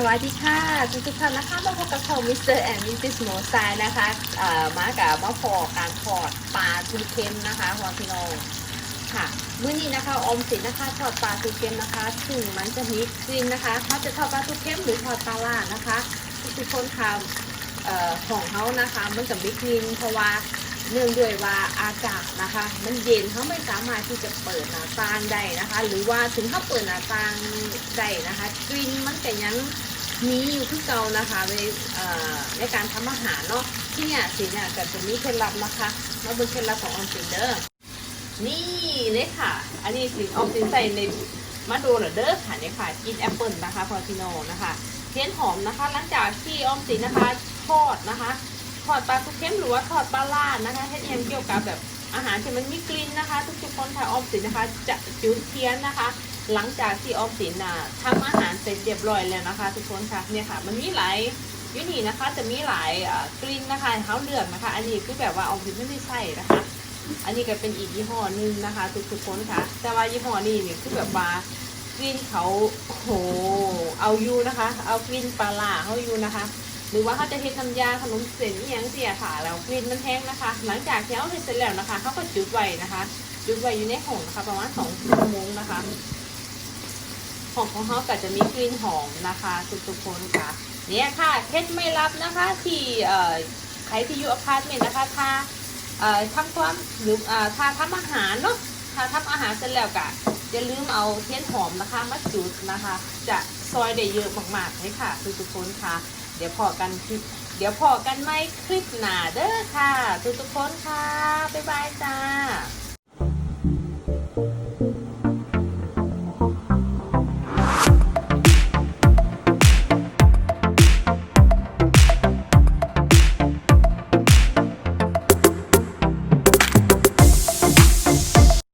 สวัสดีค่ะทุกท่านนะคะมาพบกับช่องมิสเตอร์แอนด์มิสซิสโมไซนะคะมากับมาพอการทอดปลาทูเค็มนะคะหัวพี่น้องค่ะมื้อนี้นะคะอมสินนะคะทอดปลาทูเค็มนะคะถึงมันจะมีกลิ่นนะคะถ้าจะทอดปลาทูเค็มหรือทอดปลาล่านะคะทุกคนค่ะของเขานะคะมันจะมีกลิ่นเพราะว่า เนื่องด้วยว่าอากาศนะคะ มันเย็นเขาไม่สามารถที่จะเปิดหน้าต่างได้นะคะ หรือว่าถึงเขาเปิดหน้าต่างได้นะคะกลิ่นมันก็ยังมีอยู่ที่เก่านะคะในในการทำอาหารเนาะที่เนี่ยสิเนี่ยก็จะมีเคล็ดลับนะคะมาเป็นเคล็ดลับของออมสินเด้อนี่เลยค่ะ อันนี้สิออมสินใส่ในมาดูเหรอเด้อค่ะเนี่ยค่ะกินแอปเปิลนะคะพอทิโนนะคะเทียนหอมนะคะ หลังจากที่ออมสินนะคะทอดนะคะ ทอดปลาทุกเข้มหรือว่าทอดปลาล่าดนะคะให้เอียมเกี่ยวกับแบบอาหารที่มันมีกลิ่นนะคะ ทุกๆคนค่ะออมสินนะคะ จะจุดเทียนนะคะ หลังจากที่ออมสินน่ะทำอาหารเสร็จเรียบร้อยแล้วนะคะ ทุกคนค่ะเนี่ยค่ะ มันมีหลายวิธีนะคะ จะมีหลายกลิ่นนะคะให้เขาเลือกนะคะ อันนี้คือแบบว่าออมสินไม่ได้ใช่นะคะ อันนี้ก็เป็นอีกยี่ห้อหนึงนะคะทุกทุกๆคนค่ะ แต่ว่ายี่ห้อนี้เนี่ยคือแบบว่ากลิ่นเขาโอ้โหเอาอยู่นะคะ เอากลิ่นปลาล่าเขาอยู่นะคะ หรือว่าเขาจะเฮ็ดน้ำยาขนมเส้นอหยังเสียค่ะแล้วกลิ่นมันแห้งนะคะ หลังจากที่เขาเฮ็ดเสร็จแล้วนะคะเขาก็จุดไว้นะคะ จุดไว้อยู่ในห้องนะคะ ประมาณสองชั่วโมงนะคะของของเขาก็จะมีกลิ่นหอมนะคะทุกๆคนค่ะเนี่ยค่ะเคล็ดไม่ลับนะคะที่เอ่อใครที่อยู่อพาร์ตเมนต์นะคะถ้าเอ่อทำความหรือเอ่อถ้าทำอาหารเนาะถ้าทำอาหารเสร็จแล้วก็อย่าลืมเอาเทียนหอมนะคะมาจุดนะคะ จะซอยได้เยอะมากๆเลยค่ะทุกๆคนค่ะ เดี๋ยวพอกันคลิปเดี๋ยวพอกันไหมคลิปหน้าเด้อค่ะ ทุกทุกคนค่ะ บ๊ายบายจ้า